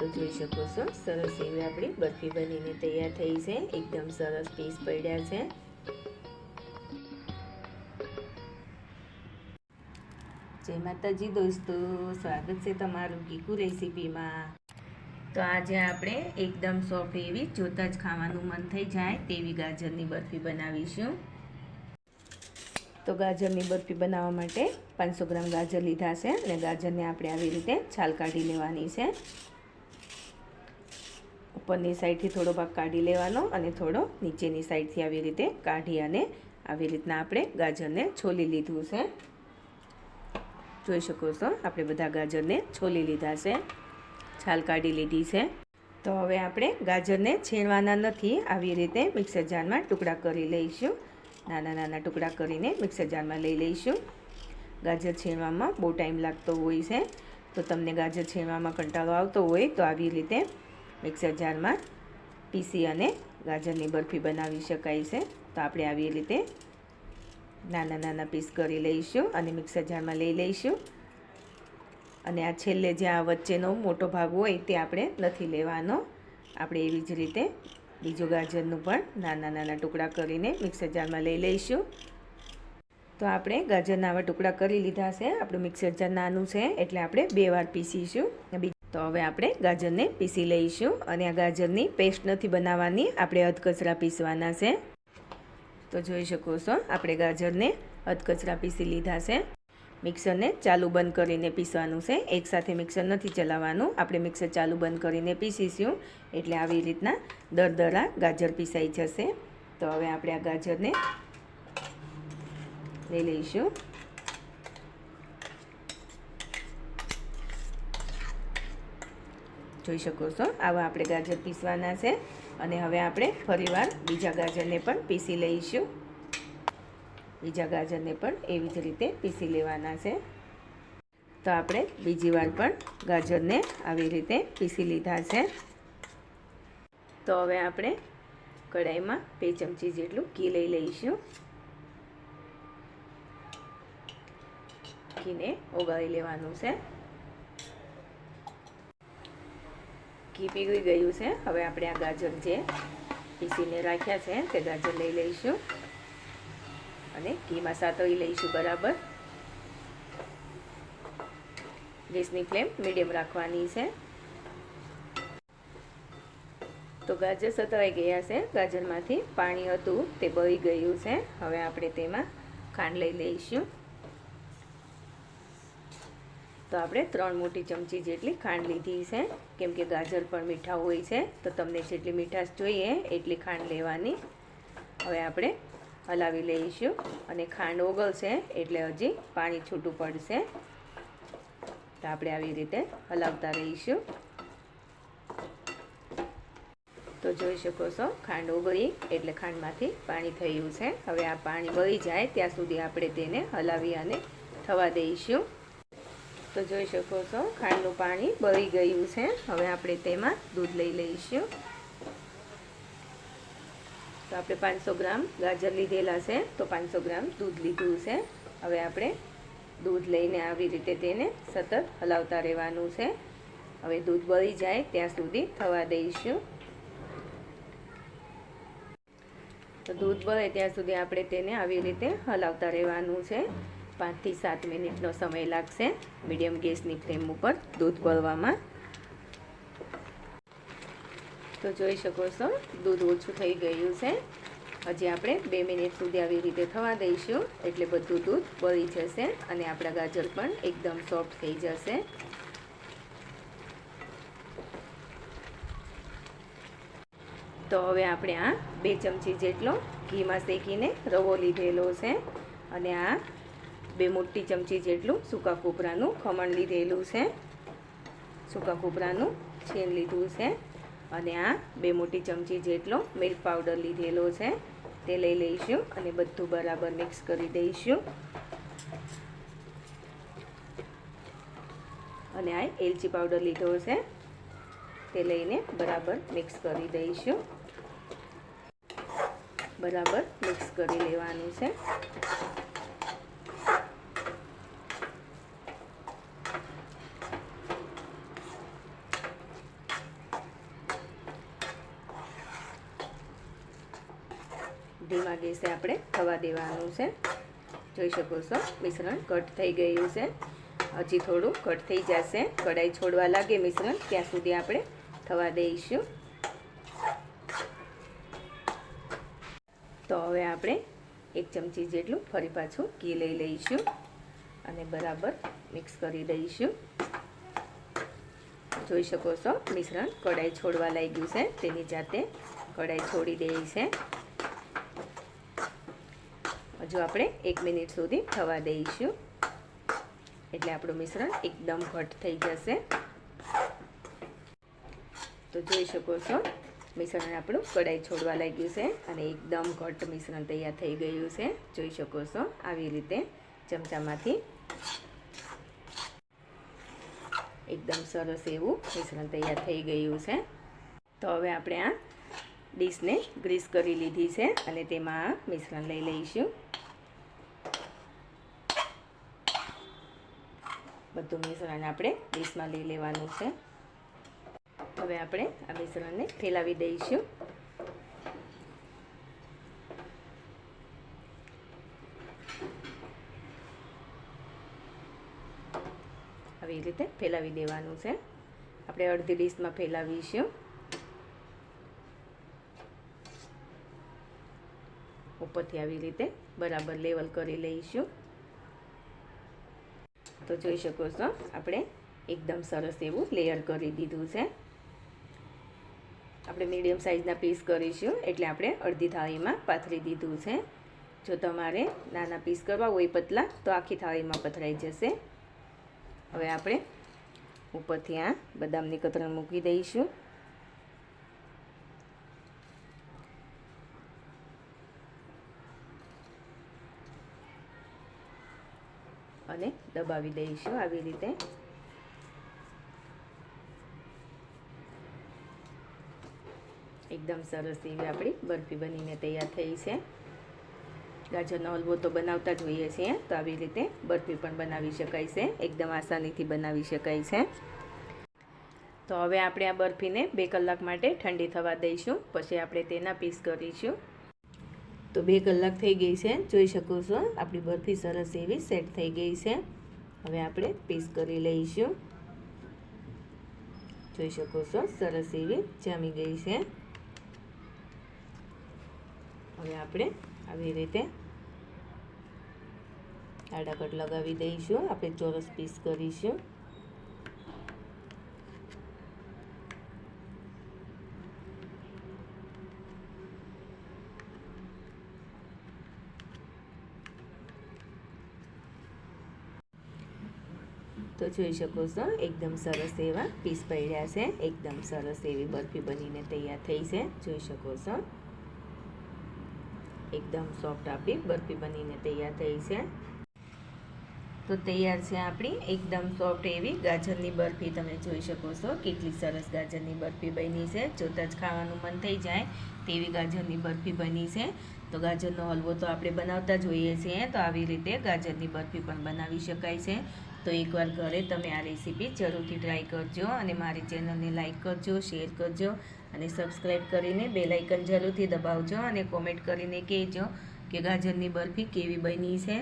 તો જોઈ શકો છો. સરસ એવી આપણી બરફી બનીને તૈયાર થઈ છે. એકદમ સરસ પીસ પડ્યા છે. જય માતાજી દોસ્તો, સ્વાગત છે તમારું કીકુ રેસીપીમાં. તો આજે આપણે એકદમ સોફ્ટ એવી જોતા જ ખાવાનું મન થઈ જાય તેવી ગાજરની બરફી બનાવીશું. તો ગાજરની બરફી બનાવવા માટે પાંચસો ગ્રામ ગાજર લીધા છે અને ગાજરને આપણે આવી રીતે છાલ કાઢી લેવાની છે. ઉપરની સાઈડથી થોડો ભાગ કાઢી લેવાનો અને થોડો નીચેની સાઈડથી આવી રીતે કાઢી અને આવી રીતના આપણે ગાજરને છોલી લીધું છે. જોઈ શકો છો, આપણે બધા ગાજરને છોલી લીધા છે. છાલ કાઢી લીધી છે. તો હવે આપણે ગાજરને છીણવાના નથી, આવી રીતે મિક્સર જારમાં ટુકડા કરી લઈશું. નાના નાના ટુકડા કરીને મિક્સર જારમાં લઈ લઈશું. ગાજર છીણવામાં બહુ ટાઈમ લાગતો હોય છે. તો તમને ગાજર છીણવામાં કંટાળો આવતો હોય તો આવી રીતે મિક્સર જારમાં પીસી અને ગાજરની બરફી બનાવી શકાય છે. તો આપણે આવી રીતે નાના નાના પીસ કરી લઈશું અને મિક્સર જારમાં લઈ લઈશું. અને આ છેલ્લે જ્યાં વચ્ચેનો મોટો ભાગ હોય તે આપણે નથી લેવાનો. આપણે એવી જ રીતે બીજું ગાજરનું પણ નાના નાના ટુકડા કરીને મિક્સર જારમાં લઈ લઈશું. તો આપણે ગાજરના આવા ટુકડા કરી લીધા છે. આપણું મિક્સર જાર નાનું છે એટલે આપણે બે વાર પીસીશું. તો હવે આપણે ગાજરને પીસી લઈશું અને આ ગાજરની પેસ્ટ નથી બનાવવાની, આપણે અધકચરા પીસવાના છે. તો જોઈ શકો છો, આપણે ગાજરને અધકચરા પીસી લીધા છે. મિક્સરને ચાલુ બંધ કરીને પીસવાનું છે. એકસાથે મિક્સર નથી ચલાવવાનું, આપણે મિક્સર ચાલુ બંધ કરીને પીસીશું. એટલે આવી રીતના દરદરા ગાજર પીસાઈ જશે. તો હવે આપણે આ ગાજરને લઈ લઈશું. જોઈ શકો છો. આવા આપણે ગાજર પીસવાના છે અને હવે આપણે ફરીવાર બીજા ગાજરને પણ પીસી લઈશું. બીજા ગાજરને પણ એવી જ રીતે પીસી લેવાના છે. તો આપણે બીજી વાર પણ ગાજરને આવી રીતે પીસી લીધા છે. તો હવે આપણે કઢાઈમાં બે ચમચી જેટલું ઘી લઈ લઈશું. ઘીને ઓગાળી લેવાનું છે. ઘી પીગળી ગયું છે. હવે આપણે આ ગાજર જે પીસીને રાખ્યા છે, તે ગાજર લઈ લઈશું. અને ઘીમાં સાતોઈ લઈશું બરાબર. ગેસની ફ્લેમ મીડિયમ રાખવાની છે. તો ગાજર સતવાઈ ગયા છે. ગાજરમાંથી પાણી હતું તે બળી ગયું છે. હવે આપણે તેમાં ખાંડ લઈ લઈશું. તો આપણે ત્રણ મોટી ચમચી જેટલી ખાંડ લીધી છે. કેમ કે ગાજર પણ મીઠા હોય છે. તો તમને જેટલી મીઠાશ જોઈએ એટલી ખાંડ લેવાની. હવે આપણે હલાવી લઈશું અને ખાંડ ઓગળશે એટલે હજી પાણી છૂટું પડશે. તો આપણે આવી રીતે હલાવતા રહીશું. તો જોઈ શકો છો, ખાંડ ઓગળી એટલે ખાંડમાંથી પાણી થયું છે. હવે આ પાણી બળી જાય ત્યાં સુધી આપણે તેને હલાવી અને થવા દઈશું. તો જોઈ શકો છો, ખાંડનું પાણી બળી ગયું છે. હવે આપણે તેમાં દૂધ લઈ લઈશું. તો આપણે પાંચસો ગ્રામ ગાજર લીધેલા છે, તો પાંચસો ગ્રામ દૂધ લીધું છે. હવે આપણે દૂધ લઈને આવી રીતે તેને સતત હલાવતા રહેવાનું છે. હવે દૂધ બળી જાય ત્યાં સુધી થવા દઈશું. તો દૂધ બળે ત્યાં સુધી આપણે તેને આવી રીતે હલાવતા રહેવાનું છે. પાંચથી સાત મિનિટનો સમય લાગશે મીડિયમ ગેસની ફ્લેમ ઉપર દૂધ બળવામાં તો જોઈ શકો છો, દૂધ ઓછું થઈ ગયું છે. હજી આપણે બે મિનિટ સુધી આવી રીતે થવા દઈશું એટલે બધું દૂધ બળી જશે અને આપણા ગાજર પણ એકદમ સોફ્ટ થઈ જશે. તો હવે આપણે આ બે ચમચી જેટલો ઘીમાં શેકીને રવો લીધેલો છે અને આ બે મોટી ચમચી જેટલું સૂકા કોપરાનું ખમણ લીધેલું છે. સૂકા કોપરાનું છીણ લીધું છે અને આ બે મોટી ચમચી જેટલો મિલ્ક પાવડર લીધેલો છે. તે લઈ લઈશું અને બધું બરાબર મિક્સ કરી દઈશું. અને આ એલચી પાવડર લીધો છે. તે લઈને બરાબર મિક્સ કરી દઈશું. બરાબર મિક્સ કરી લેવાનું છે. ધીમા ગેસે આપણે થવા દેવાનું છે. જોઈ શકો છો, મિશ્રણ કટ થઈ ગયું છે. હજી થોડું કટ થઈ જશે. કઢાઈ છોડવા લાગે મિશ્રણ, ત્યાં સુધી આપણે થવા દઈશું. તો હવે આપણે એક ચમચી જેટલું ફરી પાછું ઘી લઈ લઈશું અને બરાબર મિક્સ કરી દઈશું. જોઈ શકો છો, મિશ્રણ કઢાઈ છોડવા લાગ્યું છે. તેની જાતે કઢાઈ છોડી દે છે. હજુ આપણે એક મિનિટ સુધી થવા દઈશું. એટલે આપણું મિશ્રણ એકદમ ઘટ થઈ જશે. તો જોઈ શકો છો, મિશ્રણ આપણું કઢાઈ છોડવા લાગ્યું છે અને એકદમ ઘટ મિશ્રણ તૈયાર થઈ ગયું છે. જોઈ શકો છો, આવી રીતે ચમચામાંથી એકદમ સરસ એવું મિશ્રણ તૈયાર થઈ ગયું છે. તો હવે આપણે આ ડીશને ગ્રીસ કરી લીધી છે અને તેમાં મિશ્રણ લઈ લઈશું. બધું મિશ્રણ આપણે ડીશમાં લઈ લેવાનું છે. હવે આપણે આ મિશ્રણને ફેલાવી દઈશું. આવી રીતે ફેલાવી દેવાનું છે. આપણે અડધી ડીશમાં ફેલાવીશું. ઉપરથી આવી રીતે બરાબર લેવલ કરી લઈશું. તો જોઈ શકો છો, આપણે એકદમ સરસ એવું લેયર કરી દીધું છે. આપણે મીડિયમ સાઇઝના પીસ કરીશું, એટલે આપણે અડધી થાળીમાં પાથરી દીધું છે. જો તમારે નાના પીસ કરવા હોય પતલા, તો આખી થાળીમાં પથરાઈ જશે. હવે આપણે ઉપરથી આ બદામની કતરણ મૂકી દઈશું. અને દબાવી દઈશું આવી રીતે. એકદમ સરસ એવી આપણી બરફી બનીને તૈયાર થઈ છે. ગાજરનો હલવો તો બનાવતા જ હોઈએ છીએ, તો આવી રીતે બરફી પણ બનાવી શકાય છે, એકદમ આસાનીથી બનાવી શકાય છે. તો હવે આપણે આ બરફીને બે કલાક માટે ઠંડી થવા દઈશું, પછી આપણે તેના પીસ કરીશું. તો બે કલાક થઈ ગઈ છે. જોઈ શકો છો, આપણી બરફી સરસ એવી સેટ થઈ ગઈ છે. હવે આપણે પીસ કરી લઈશું. જોઈ શકો છો, સરસ એવી જામી ગઈ છે. હવે આપણે આવી રીતે આડા કટ લગાવી દઈશું. આપણે ચોરસ પીસ કરીશું. તો જોઈ શકો છો, એકદમ સરસ એવા પીસ પડ્યા છે. એકદમ સરસ એવી બરફી બનીને તૈયાર થઈ છે. જોઈ શકો છો. એકદમ સોફ્ટ આપણી બરફી બનીને તૈયાર થઈ છે. તો તૈયાર છે આપણી એકદમ સોફ્ટ એવી ગાજરની બરફી. તમે જોઈ શકો છો કેટલી સરસ ગાજરની બરફી બની છે. જોતાં જ ખાવાનું મન થઈ જાય તેવી ગાજરની બરફી બની છે. તો ગાજરનો હલવો તો આપણે બનાવતા જ હોઈએ છીએ. તો આવી રીતે ગાજરની બરફી પણ બનાવી શકાય છે. તો એકવાર ઘરે તમે આ રેસીપી જરૂરથી ટ્રાય કરજો અને મારી ચેનલને લાઇક કરજો, શેર કરજો અને સબસ્ક્રાઈબ કરીને બેલાઇકન જરૂરથી દબાવજો અને કોમેન્ટ કરીને કહેજો કે ગાજરની બરફી કેવી બની છે.